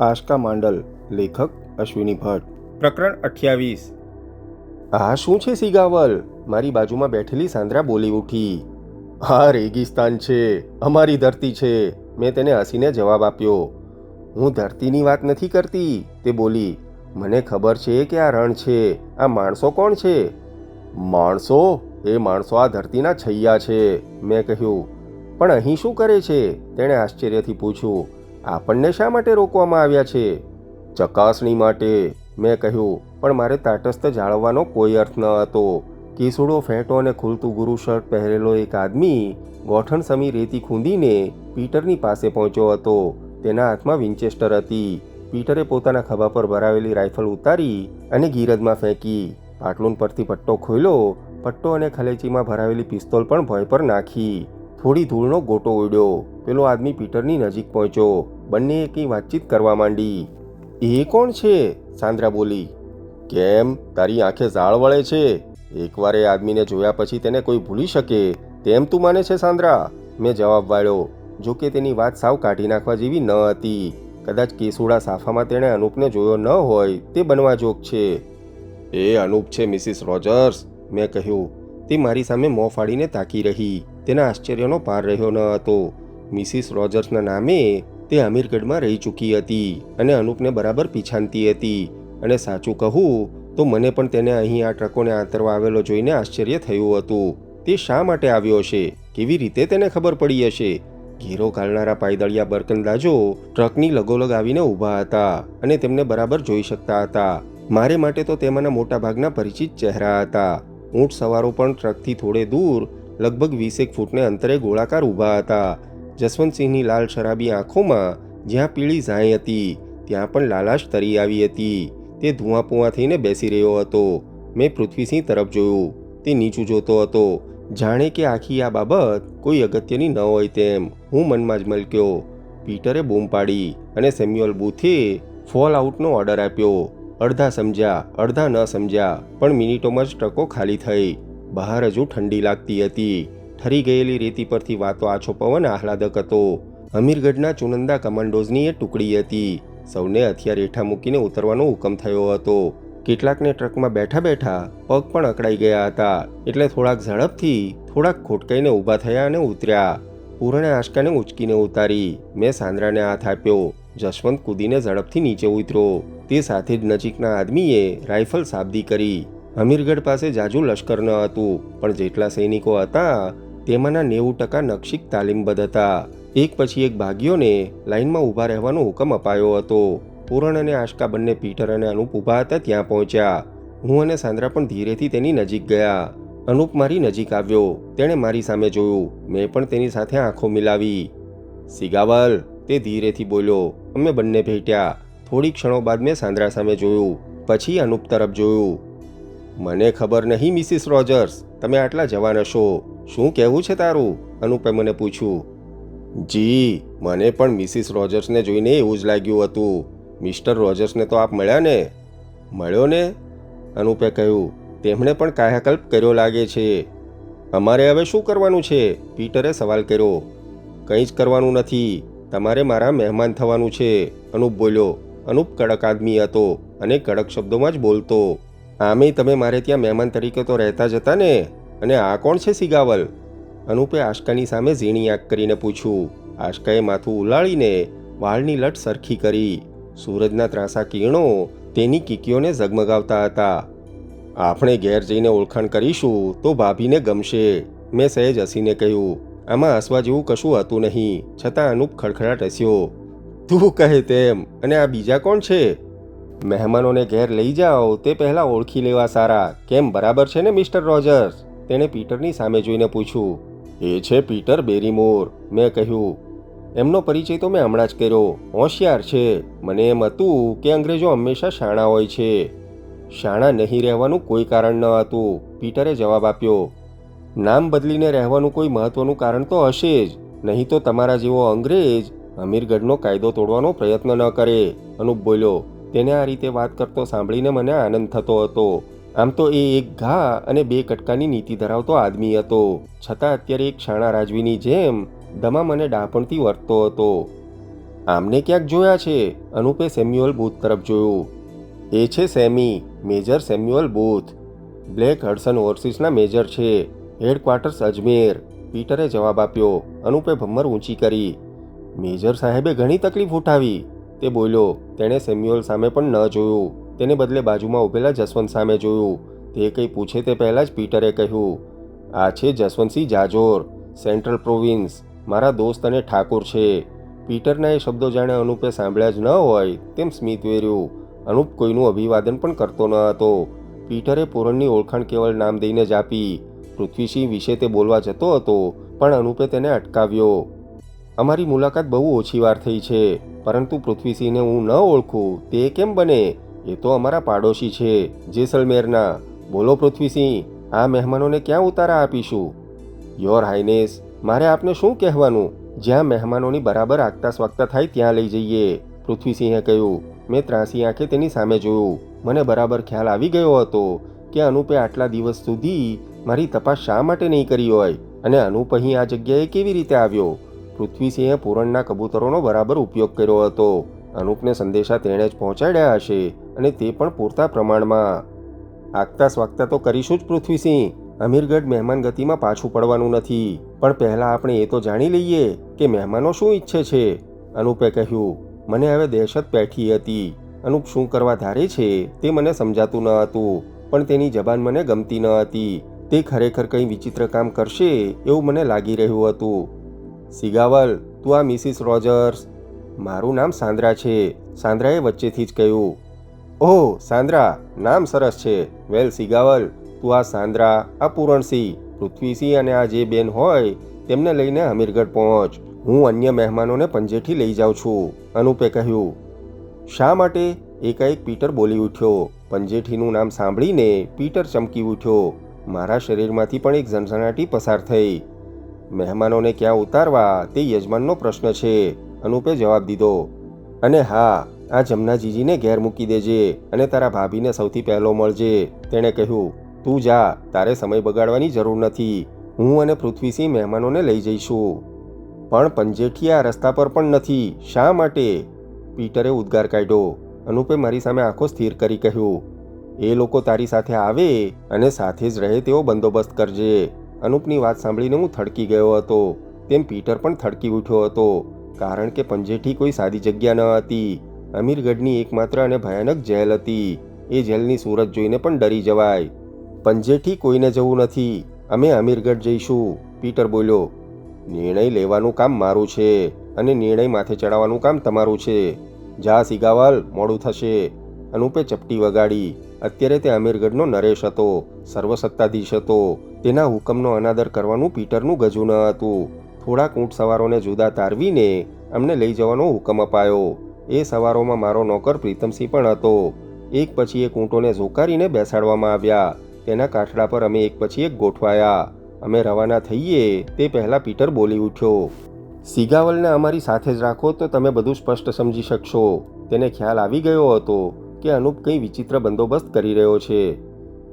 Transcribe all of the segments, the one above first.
આશકા માંડલ લેખક અશ્વિની ભટ્ટ. પ્રકરણ અઠ્યાવીસ. આ શું છે સિગાવલ? મારી બાજુમાં બેઠેલી સાંદ્રા બોલી ઉઠી. આ રેગિસ્તાન છે અમારી ધરતી છે. મેં તેને હસીને જવાબ આપ્યો. હું ધરતીની વાત નથી કરતી તે બોલી મને ખબર છે કે આ રણ છે આ માણસો કોણ છે? માણસો? એ માણસો આ ધરતીના છૈયા છે મેં કહ્યું. પણ અહીં શું કરે છે? તેણે આશ્ચર્યથી પૂછ્યું. આપણને શા માટે રોકવામાં આવ્યા છે? ચકાસણી માટે, મેં કહ્યું, પણ મારે તાટસ્થ જાળવવાનો કોઈ અર્થ ન હતો. કેસુડો ફેંટો અને ખુલતું ગુરુ શર્ટ પહેરેલો એક આદમી ગોઠણ સમી રેતી ખૂંદીને પીટરની પાસે પહોંચ્યો હતો. તેના હાથમાં વિન્ચેસ્ટર હતી. પીટરે પોતાના ખભા પર ભરાવેલી રાઇફલ ઉતારી અને ગીરદમાં ફેંકી. પાટલુન પરથી પટ્ટો ખોલ્યો પટ્ટો અને ખલેચીમાં ભરાવેલી પિસ્તોલ પણ ભય પર નાખી. થોડી ધૂળનો ગોટો ઉડ્યો. પેલો આદમી પીટરની નજીક પહોંચ્યો. બંને એકી વાતચીત કરવા માંડી. એ કોણ છે? સાંદ્રા બોલી. કેમ? તારી આંખે ઝાળ વળે છે. એકવાર એ આદમીને જોયા પછી તેને કોઈ ભૂલી શકે. તેમ તું માને છે, સાંદ્રા. મેં જવાબ વાળ્યો. જો કે તેની વાત સાવ કાઢી નાખવા જેવી ન હતી. કદાચ કેસુડા સાફામાં તેણે અનુપને જોયો ન હોય, તે બનવા જોગ છે. એ અનુપ છે, મિસિસ રોજર્સ, મેં કહ્યું. તે મારી સામે મોં ફાડીને તાકી રહી. તેના આશ્ચર્યનો પાર રહ્યો ન હતો. મિસિસ રોજર્સના નામે તે અમીરગઢમાં રહી ચૂકી હતી અને અનુપને બરાબર પીછાનતી હતી. અને સાચું કહું તો મને પણ તેને અહીં આ ટ્રકોને આંતરવા આવેલો જોઈને આશ્ચર્ય થયું હતું. તે શા માટે આવ્યો હશે? કેવી રીતે તેને ખબર પડી હશે? ઘેરો ઘાલનારા પાયદળિયા બરકંદાજો ટ્રકની લગોલગ આવીને ઊભા હતા અને તેમને બરાબર જોઈ શકતા હતા. મારે માટે તો તેમાંના મોટાભાગના પરિચિત ચહેરા હતા. ઊંટ સવારો પણ ટ્રકથી થોડે દૂર, લગભગ વીસેક ફૂટને અંતરે ગોળાકાર ઊભા હતા. જસવંતસિંહની લાલ શરાબી આંખોમાં જ્યાં પીળી ઝાંય હતી, ત્યાં પણ લાલાશ તરી આવી હતી. તે ધુઆ પુઆ થઈને બેસી રહ્યો હતો. મેં પૃથ્વીસિંહ તરફ જોયું. તે નીચું જોતો હતો. જાણે કે આખી આ બાબત કોઈ અગત્યની ન હોય તેમ હું મનમાં જ મલક્યો. પીટરે બૂમ પાડી અને સેમ્યુઅલ બૂથે ફોલ આઉટનો ઓર્ડર આપ્યો. અડધા સમજ્યા, અડધા ન સમજ્યા, પણ મિનિટોમાં જ ટ્રકો ખાલી થઈ. બહાર હજુ ઠંડી લાગતી હતી. ઠરી ગયેલી રેતી પરથી વાતો આછો પવન આહલાદક હતો. અમીરગઢના ચુનંદા કમાન્ડોઝની એ ટુકડી હતી. સૌને હથિયાર હેઠા મૂકીને ઉતરવાનો હુકમ થયો હતો. કેટલાકને ટ્રકમાં બેઠા બેઠા પગ પણ અકળાઈ ગયા હતા. એટલે થોડાક ઝડપથી થોડાક ખોટકાઈને ઊભા થયા અને ઉતર્યા. પૂરણે આશકાને ઉચકીને ઉતારી. મેં સાંદ્રાને હાથ આપ્યો. જશવંત કૂદીને ઝડપથી નીચે ઉતર્યો તે સાથે જ નજીકના આદમીએ રાઇફલ સાબદી કરી. અમીરગઢ પાસે જાજુ લશ્કર ન હતું, પણ જેટલા સૈનિકો હતા તેમાંના નેવું ટકા નક્ષિક તાલીમબદ્ધ હતા. એક પછી એક ભાગીઓને લાઇનમાં ઊભા રહેવાનો હુકમ અપાયો હતો. પૂરણ અને આશકા બંને પીટર અને અનુપ ઊભા હતા ત્યાં પહોંચ્યા. હું અને સાંદ્રા પણ ધીરેથી તેની નજીક ગયા. અનુપ મારી નજીક આવ્યો. તેણે મારી સામે જોયું. મેં પણ તેની સાથે આંખો મિલાવી. સિગાવલ, તે ધીરેથી બોલ્યો. અમે બંને ભેટ્યા. થોડી ક્ષણો બાદ મેં સાંદ્રા સામે જોયું. પછી અનુપ તરફ જોયું. મને ખબર નહીં, મિસિસ રોજર્સ. તમે આટલા જવાન હશો. શું કહેવું છે તારું? અનુપે મને પૂછ્યું. જી, મને પણ મિસિસ રોજર્સને જોઈને એવું જ લાગ્યું હતું. મિસ્ટર રોજર્સને તો આપ મળ્યા ને? મળ્યો ને? અનુપે કહ્યું, તેમણે પણ કાયાકલ્પ કર્યો લાગે છે. અમારે હવે શું કરવાનું છે? પીટરે સવાલ કર્યો. કંઈ જ કરવાનું નથી. તમારે મારા મહેમાન થવાનું છે. અનુપ બોલ્યો. અનુપ કડક આદમી હતો અને કડક શબ્દોમાં જ બોલતો. આમે, તમે મારે ત્યાં મહેમાન તરીકે તો રહેતા જ હતા ને? અને આ કોણ છે સિગાવલ? અનુપે આશકાની સામે ઝીણી આંખ કરીને પૂછ્યું. આશકાએ માથું ઉલાળીને વાળની લટ સરખી કરી. સૂરજના ત્રાસા કિરણો તેની કીકીઓને ઝગમગાવતા હતા. આપણે ઘેર જઈને ઓળખાણ કરીશું તો ભાભીને ગમશે, મેં સહેજ હસીને કહ્યું. આમાં હસવા જેવું કશું હતું નહીં, છતાં અનુપ ખડખડાટ હસ્યો. તું કહે તેમ, અને આ બીજા કોણ છે? મહેમાનોને ઘેર લઈ જાઓ, તે પહેલાં ઓળખી લેવા સારા. કેમ, બરાબર છે ને, મિસ્ટર રોજર્સ? તેણે પીટરની સામે જોઈને પૂછ્યું, એ છે પીટર બેરીમોર? મેં કહ્યું, એમનો પરિચય તો મેં હમણાં જ કર્યો. હોશિયાર છે. મને એમ હતું કે અંગ્રેજો હંમેશા શાણા હોય છે. શાણા નહીં રહેવાનું કોઈ કારણ ન હતું. પીટરે જવાબ આપ્યો, નામ બદલીને રહેવાનું કોઈ મહત્વનું કારણ તો હશે જ. નહીં તો તમારા જેવો અંગ્રેજ અમીરગઢનો કાયદો તોડવાનો પ્રયત્ન ન કરે. અનુપ બોલ્યો, તેને આ રીતે વાત કરતો સાંભળીને મને આનંદ થતો હતો. આમ તો એ એક ઘા અને બે કટકાની નીતિ ધરાવતો આદમી હતો. છતાં અત્યારે એક શાણા રાજવીની જેમ દમામ અને ડાપણથી વર્તતો હતો. આમને ક્યાંક જોયા છે? અનુપે સેમ્યુઅલ બૂથ તરફ જોયું. એ છે Sammy, major Samuel Booth. Black Hudson ઓવરસીસના major છે. હેડક્વાર્ટર્સ અજમેર. પીટરે જવાબ આપ્યો. અનુપે ભમ્મર ઊંચી કરી. મેજર સાહેબે ઘણી તકલીફ ઉઠાવી. તે બોલ્યો, તેણે સેમ્યુઅલ સામે પણ ન જોયું. તેને બદલે બાજુમાં ઊભેલા જસવંત સામે જોયું. તે કંઈ પૂછે તે પહેલાં જ પીટરે કહ્યું, આ છે જસવંતસિંહ જાજોર, સેન્ટ્રલ પ્રોવિન્સ, મારા દોસ્ત અને ઠાકોર છે. પીટરના એ શબ્દો જાણે અનુપે સાંભળ્યા જ ન હોય તેમ સ્મિત વેર્યું. અનુપ કોઈનું અભિવાદન પણ કરતો ન હતો. પીટરે પૂરણની ઓળખાણ કેવળ નામ દઈને જ આપી. પૃથ્વીસિંહ વિશે તે બોલવા જતો હતો, પણ અનુપે તેને અટકાવ્યો. અમારી મુલાકાત બહુ ઓછી વાર થઈ છે, પરંતુ પૃથ્વીસિંહને હું ન ઓળખું, તે કેમ બને? એ તો અમારા પાડોશી છે, જેસલમેરના. બોલો પૃથ્વીસિંહ, આ મહેમાનોને ક્યાં ઉતારા આપીશું? યોર હાઇનેસ, મારે આપને શું કહેવાનું? જ્યાં મહેમાનોની બરાબર આગતા સ્વાગતા થાય ત્યાં લઈ જઈએ. પૃથ્વીસિંહે કહ્યું, મેં ત્રાસી આંખે તેની સામે જોયું. મને બરાબર ખ્યાલ આવી ગયો હતો કે અનુપે આટલા દિવસ સુધી મારી તપાસ શા માટે નહીં કરી હોય અને અનુપ અહીં આ જગ્યાએ કેવી રીતે આવ્યો? પૃથ્વીસિંહે પૂરણના કબૂતરોનો બરાબર ઉપયોગ કર્યો હતો. અનુપને સંદેશા તેણે જ પહોંચાડ્યા હશે અને તે પણ પૂરતા પ્રમાણમાં. આગતા સ્વાગતા તો કરીશું જ, પૃથ્વીસિંહ. અમીરગઢ મહેમાન ગતિમાં પાછું પડવાનું નથી. પણ પહેલાં આપણે એ તો જાણી લઈએ કે મહેમાનો શું ઈચ્છે છે. અનુપે કહ્યું, મને હવે દહેશત પેઠી હતી. અનુપ શું કરવા ધારે છે તે મને સમજાતું ન હતું, પણ તેની જબાન મને ગમતી ન હતી. તે ખરેખર કંઈ વિચિત્ર કામ કરશે એવું મને લાગી રહ્યું હતું. સિગાવલ, તું આ મિસિસ રોજર્સ મારું નામ સાંદ્રા છે. સાંદ્રાએ વચ્ચેથી જ કહ્યું, ઓહ, સાંદ્રા, નામ સરસ છે. વેલ, સિગાવલ. તું આ સાંદ્રા, આ પૂરણસિંહ, પૃથ્વીસિંહ અને આ જે બેન હોય, તેમને લઈને હમીરગઢ પહોંચ. હું અન્ય મહેમાનોને પંજેઠી લઈ જાઉં છું. અનુપે કહ્યું, શા માટે? એકાએક પીટર બોલી ઉઠ્યો. પંજેઠીનું નામ સાંભળીને પીટર ચમકી ઉઠ્યો. મારા શરીરમાંથી પણ એક ઝનઝનાટી પસાર થઈ. મહેમાનોને ક્યાં ઉતારવા તે યજમાનનો પ્રશ્ન છે. અનુપે જવાબ દીધો, અને હા, આ જમનાજીજીને ઘેર મૂકી દેજે અને તારા ભાભીને સૌથી પહેલો મળજે. તેણે કહ્યું, તું જા, તારે સમય બગાડવાની જરૂર નથી, હું અને પૃથ્વીસિંહ મહેમાનોને લઈ જઈશું. પણ પંજેઠિયા રસ્તા પર પણ નથી, શા માટે? પીટરે ઉદ્ગાર કાઢ્યો. અનુપે મારી સામે આંખો સ્થિર કરી કહ્યું, એ લોકો તારી સાથે આવે અને સાથે જ રહે તેવો બંદોબસ્ત કરજે. અનુપની વાત સાંભળીને હું થડકી ગયો હતો, તેમ પીટર પણ થડકી ઉઠ્યો હતો. કારણ કે પંજેઠી કોઈ સાદી જગ્યા ન હતી. અમીરગઢની એકમાત્ર અને ભયાનક જેલ હતી. એ જેલની સુરત જોઈને પણ ડરી જવાય. પંજેઠી કોઈને જવું નથી. અમે અમીરગઢ જઈશું, પીટર બોલ્યો. નિર્ણય લેવાનું કામ મારું છે અને નિર્ણય માથે ચડાવવાનું કામ તમારું છે. જા સિગાવાલ, મોડું થશે. અનુપે ચપટી વગાડી. અત્યારે તે અમીરગઢનો નરેશ હતો, સર્વસત્તાધીશ હતો. તેના હુકમનો અનાદર કરવાનું પીટરનું ગજુ ન હતું. થોડાક ઊંટ સવારોને જુદા તારવીને અમને લઈ જવાનો હુકમ અપાયો. એ સવારોમાં મારો નોકર પ્રીતમસિંહ પણ હતો. એક પછી એક ઊંટોને ઝોકારીને બેસાડવામાં આવ્યા. તેના કાઠડા પર અમે એક પછી એક ગોઠવાયા. અમે રવાના થઈએ તે પહેલાં પીટર બોલી ઉઠ્યો. સિગાવલને અમારી સાથે જ રાખો તો તમે બધું સ્પષ્ટ સમજી શકશો. તેને ખ્યાલ આવી ગયો હતો કે અનુપ કંઈ વિચિત્ર બંદોબસ્ત કરી રહ્યો છે.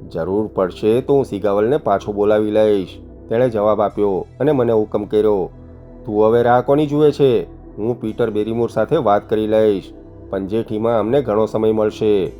જરૂર પડશે તો હું સિગાવલને પાછો બોલાવી લઈશ. તેણે જવાબ આપ્યો અને મને હુકમ કર્યો, તું હવે રાહ કોની જુએ છે? હું પીટર બેરીમૂર સાથે વાત કરી લઈશ. પંજેઠીમાં અમને ઘણો સમય મળશે.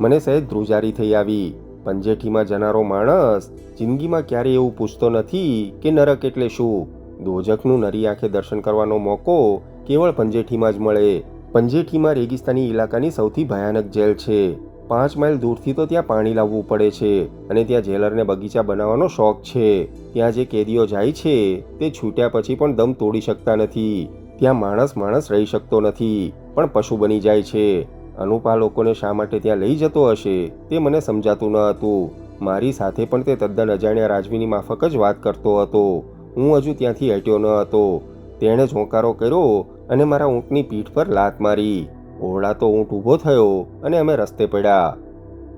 મને સહેજ ધ્રુજારી થઈ આવી. પંજેઠીમાં જનારો માણસ જિંદગીમાં ક્યારેય એવું પૂછતો નથી કે નરક એટલે શું? દોજકનું નરી આંખે દર્શન કરવાનો મોકો કેવળ પંજેઠીમાં જ મળે. પંજેઠીમાં રેગિસ્તાની ઇલાકાની સૌથી ભયાનક જેલ છે. પાંચ માઇલ દૂરથી તો ત્યાં પાણી લાવવું પડે છે અને ત્યાં જેલરને બગીચા બનાવવાનો શોખ છે. ત્યાં જે કેદીઓ જાય છે, તે છૂટ્યા પછી પણ દમ તોડી શકતા નથી. ત્યાં માણસ માણસ રહી શકતો નથી, પણ પશુ બની જાય છે. અનુપા લોકોને શા માટે ત્યાં લઈ જતો હશે, તે મને સમજાતું ન હતું. મારી સાથે પણ તે તદ્દન અજાણ્યા રાજવીની માફક જ વાત કરતો હતો. હું હજુ ત્યાંથી હટ્યો ન હતો. તેણે ઝોંકારો કર્યો અને મારા ઊંટની પીઠ પર લાત મારી. ઓરડાતો ઊંટ ઊભો થયો અને અમે રસ્તે પડ્યા.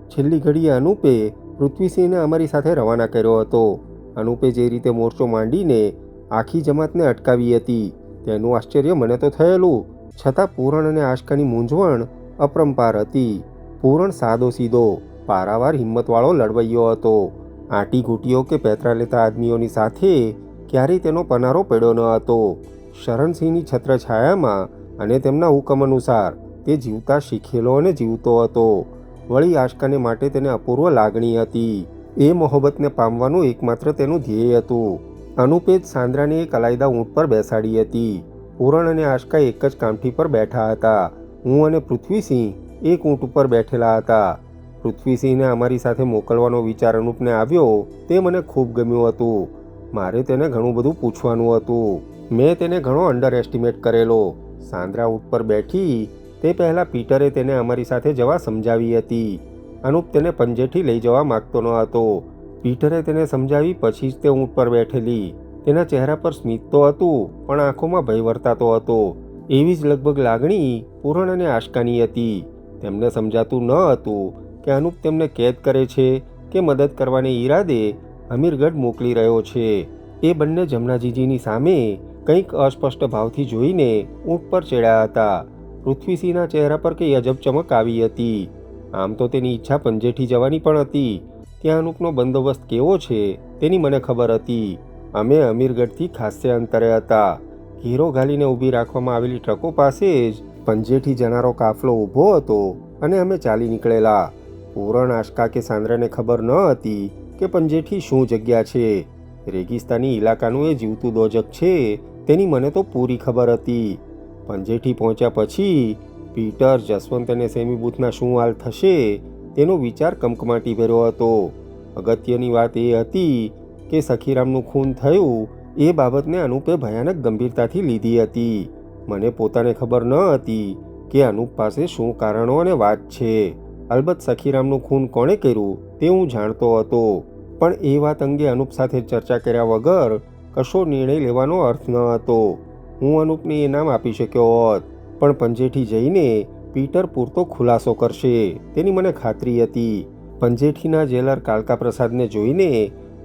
છેલ્લી ઘડીએ અનુપે પૃથ્વીસિંહને અમારી સાથે રવાના કર્યો હતો. અનુપે જે રીતે મોરચો માંડીને આખી જમાતને અટકાવી હતી, તેનું આશ્ચર્ય મને તો થયેલું, છતાં પૂરણ અને આશકાની મૂંઝવણ અપરંપાર હતી. પૂરણ સાદો સીધો, પારાવાર હિંમતવાળો લડવૈયો હતો. આંટી ઘૂંટીઓ કે પેતરા લેતા આદમીઓની સાથે ક્યારેય તેનો પનારો પડ્યો ન હતો. શરણસિંહની છત્રછાયામાં અને તેમના હુકમ અનુસાર તે જીવતા શીખેલો અને જીવતો હતો. વળી આશકાને માટે તેને અપૂર્વ લાગણી હતી. એ મોહબ્બતને પામવાનું એકમાત્ર તેનું ધ્યેય હતું. અનુપે સાંદ્રાની એક અલાયદા ઊંટ પર બેસાડી હતી. પૂરણ અને આશકા એક જ કામઠી પર બેઠા હતા. હું અને પૃથ્વીસિંહ એક ઊંટ ઉપર બેઠેલા હતા. પૃથ્વીસિંહને અમારી સાથે મોકલવાનો વિચાર અનુપને આવ્યો તે મને ખૂબ ગમ્યું હતું. મારે તેને ઘણું બધું પૂછવાનું હતું. મેં તેને ઘણો અંડર એસ્ટિમેટ કરેલો. સાંદ્રા ઊંટ પર બેઠી તે પહેલાં પીટરે તેને અમારી સાથે જવા સમજાવી હતી. અનુપ તેને પંજેઠી લઈ જવા માગતો ન હતો. પીટરે તેને સમજાવી પછી જ તે ઊંટ પર બેઠેલી. તેના ચહેરા પર સ્મિત તો હતું, પણ આંખોમાં ભય વર્તાતો હતો. એવી જ લગભગ લાગણી પૂરણ અને આશકાની હતી. તેમને સમજાતું ન હતું કે અનુપ તેમને કેદ કરે છે કે મદદ કરવાને ઈરાદે અમીરગઢ મોકલી રહ્યો છે. એ બંને જમનાજીજીની સામે કંઈક અસ્પષ્ટ ભાવથી જોઈને ઊંટ પર ચડ્યા હતા. પૃથ્વીસિંહના ચહેરા પર કંઈ અજબ ચમક આવી હતી. આમ તો તેની ઈચ્છા પંજેઠી જવાની પણ હતી. ત્યાં અનુપનો બંદોબસ્ત કેવો છે, તેની મને ખબર હતી. અમે અમીરગઢથી ખાસ્ય અંતરે હતા. ઘેરો ઘાલીને ઊભી રાખવામાં આવેલી ટ્રકો પાસે જ પંજેઠી જનારો કાફલો ઊભો હતો અને અમે ચાલી નીકળેલા. પૂરણ, આશકા કે સાંદ્રાને ખબર ન હતી કે પંજેઠી શું જગ્યા છે. રેગિસ્તાની ઇલાકાનું એ જીવતું દોજક છે, તેની મને તો પૂરી ખબર હતી. પંજેઠી પહોંચ્યા પછી પીટર, જસવંત અને સેમી બૂથના શું હાલ થશે તેનો વિચાર કમકમાટી ભર્યો હતો. અગત્યની વાત એ હતી કે સખીરામનું ખૂન થયું એ બાબતને અનુપે ભયાનક ગંભીરતાથી લીધી હતી. મને પોતાને ખબર ન હતી કે અનુપ પાસે શું કારણો અને વાત છે. અલબત્ત સખીરામનું ખૂન કોણે કર્યું તે હું જાણતો હતો. પણ એ વાત અંગે અનુપ સાથે ચર્ચા કર્યા વગર કશો નિર્ણય લેવાનો અર્થ ન હતો. હું અનુપને નામ આપી શક્યો હોત. પણ પંજેઠી જઈને પીટર પૂરતો ખુલાસો કરશે તેની મને ખાતરી હતી. પંજેઠીના જેલર કાલકા પ્રસાદને જોઈને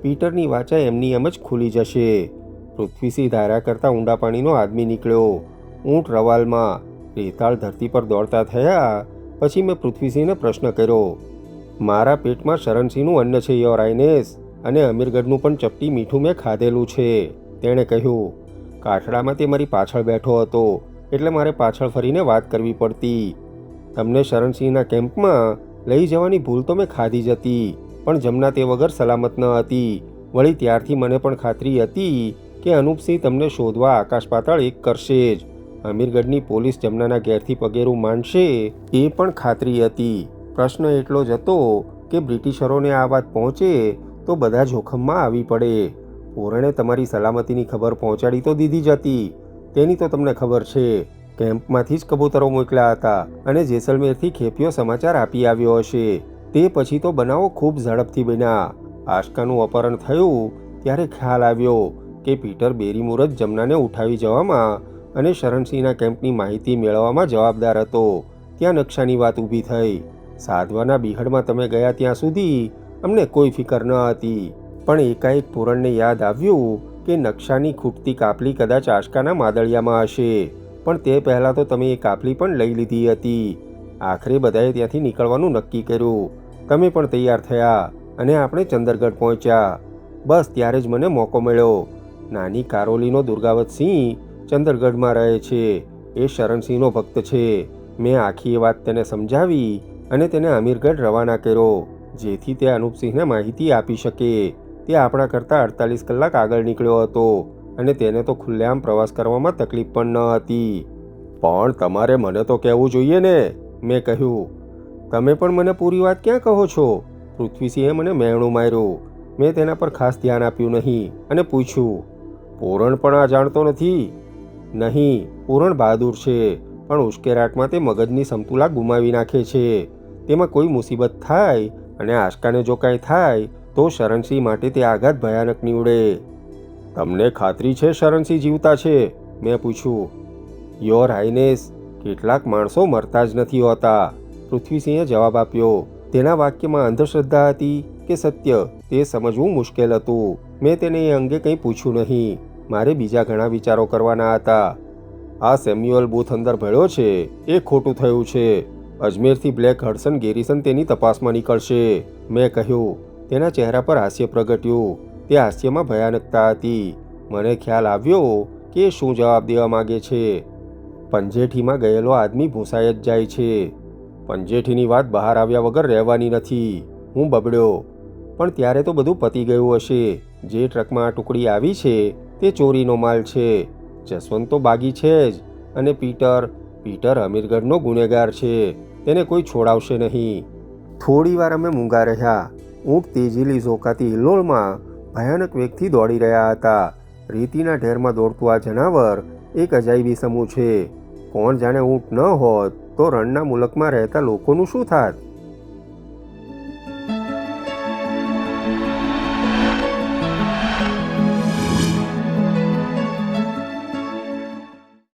પીટરની વાચા એમની એમ જ ખુલી જશે. પૃથ્વીસિંહ ધારા કરતાં ઊંડા પાણીનો આદમી નીકળ્યો. ઊંટ રવાલમાં રેતાળ ધરતી પર દોડતા થયા પછી મેં પૃથ્વીસિંહને પ્રશ્ન કર્યો, મારા પેટમાં શરણસિંહનું અન્ન છે, યોર આઈનેસ અને અમીરગઢનું પણ ચપટી મીઠું મેં ખાધેલું છે. તેણે કહ્યું કાઠડામાં તે મારી પાછળ બેઠો હતો, એટલે મારે પાછળ ફરીને વાત કરવી પડતી. તમને શરણસિંહના કેમ્પમાં લઈ જવાની ભૂલ તો મેં ખાધી જ હતી, પણ જમના તે વગર સલામત ન હતી. વળી ત્યારથી મને પણ ખાતરી હતી કે અનુપસિંહ તમને શોધવા આકાશ પાતાળ એક કરશે જ. અમીરગઢની પોલીસ જમનાના ઘેરથી પગેરું માંડશે એ પણ ખાતરી હતી. પ્રશ્ન એટલો જ હતો કે બ્રિટિશરોને આ વાત પહોંચે તો બધા જોખમમાં આવી પડે. પૂરણે તમારી સલામતીની ખબર પહોંચાડી તો દીધી જ હતી તેની તો તમને ખબર છે. કેમ્પમાંથી જ કબૂતરો મોકલ્યા હતા અને જેસલમેરથી ખેપિયો સમાચાર આપી આવ્યો હશે. તે પછી તો બનાવો ખૂબ ઝડપથી બન્યા. આશકાનું અપહરણ થયું ત્યારે ખ્યાલ આવ્યો કે પીટર બેરીમુર જ જમનાને ઉઠાવી જવામાં અને શરણસિંહના કેમ્પની માહિતી મેળવવામાં જવાબદાર હતો. ત્યાં નકશાની વાત ઊભી થઈ. સાધવાના બિહડમાં તમે ગયા ત્યાં સુધી અમને કોઈ ફિકર ન હતી. પણ એકાએક પૂરણને યાદ આવ્યું કે નકશાની ખૂટતી કાપલી કદાચ આશકાના માદળિયામાં હશે. પણ તે પહેલાં તો તમે એ કાપલી પણ લઈ લીધી હતી. આખરે બધાએ ત્યાંથી નીકળવાનું નક્કી કર્યું. તમે પણ તૈયાર થયા અને આપણે ચંદરગઢ પહોંચ્યા. બસ ત્યારે જ મને મોકો મળ્યો. નાની કારોલીનો દુર્ગાવતસિંહ ચંદરગઢમાં રહે છે. એ શરણસિંહનો ભક્ત છે. મેં આખી એ વાત તેને સમજાવી અને તેને અમીરગઢ રવાના કર્યો, જેથી તે અનુપસિંહને માહિતી આપી શકે. તે આપણા કરતાં અડતાલીસ કલાક આગળ નીકળ્યો હતો અને તેને તો ખુલ્લેઆમ પ્રવાસ કરવામાં તકલીફ પણ ન હતી. પણ તમારે મને તો કહેવું જોઈએ ને, મેં કહ્યું. તમે પણ મને પૂરી વાત ક્યાં કહો છો? પૃથ્વીસિંહે મને મેણું માર્યું. મેં તેના પર ખાસ ધ્યાન આપ્યું નહીં અને પૂછ્યું, પૂરણ પણ આ જાણતો નથી? નહીં, પૂરણ બહાદુર છે, પણ ઉશ્કેરાટમાં તે મગજની સમતુલા ગુમાવી નાખે છે. તેમાં કોઈ મુસીબત થાય અને આશકાને જો કાંઈ થાય તો શરણસિંહ માટે તે આઘાત ભયાનક નીવડે. તમને ખાતરી છે શરણસિંહ જીવતા છે? મેં પૂછ્યું. યોર હાઈનેસ કેટલાક માણસો મરતા જ નથી હોતા. પૃથ્વીસિંહે જવાબ આપ્યો, તેના વાક્યમાં અંધશ્રદ્ધા હતી કે સત્ય, તે સમજવું મુશ્કેલ હતું. મેં તેને એ અંગે કંઈ પૂછ્યું નહીં. મારે બીજા ઘણા વિચારો કરવાના હતા. આ સેમ્યુઅલ બૂથ અંદર ભળ્યો છે. એ ખોટું થયું છે. અજમેરથી બ્લેક હડસન ગેરિસન તેની તપાસમાં નીકળશે. મેં કહ્યું તેના ચહેરા પર હાસ્ય પ્રગટ્યું. તે હાસ્યમાં ભયાનકતા હતી. મને ખ્યાલ આવ્યો કે શું જવાબ દેવા માગે છે? પંજેઠીમાં ગયેલો આદમી ભૂંસાઈ જ જાય છે. પંજેઠીની વાત બહાર આવ્યા વગર રહેવાની નથી. હું બબડ્યો. પણ ત્યારે તો બધું પતી ગયું હશે. જે ટ્રકમાં આ ટુકડી આવી છે તે ચોરીનો માલ છે. જસવંત તો બાગી છે જ. અને પીટર પીટર અમીરગઢનો ગુનેગાર છે. તેને કોઈ છોડાવશે નહીં. થોડી વાર અમે મૂંગા રહ્યા. ઊંટ તેજીલી ઝોકાતી હિલ્લોળમાં ભયાનક વેગથી દોડી રહ્યા હતા. રેતીના ઢેરમાં દોડતું આ જનાવર એક અજાયબી સમૂહ છે. કોણ જાણે ઊંટ ન હોત તો રણના મુલકમાં રહેતા લોકોનું શું થાત?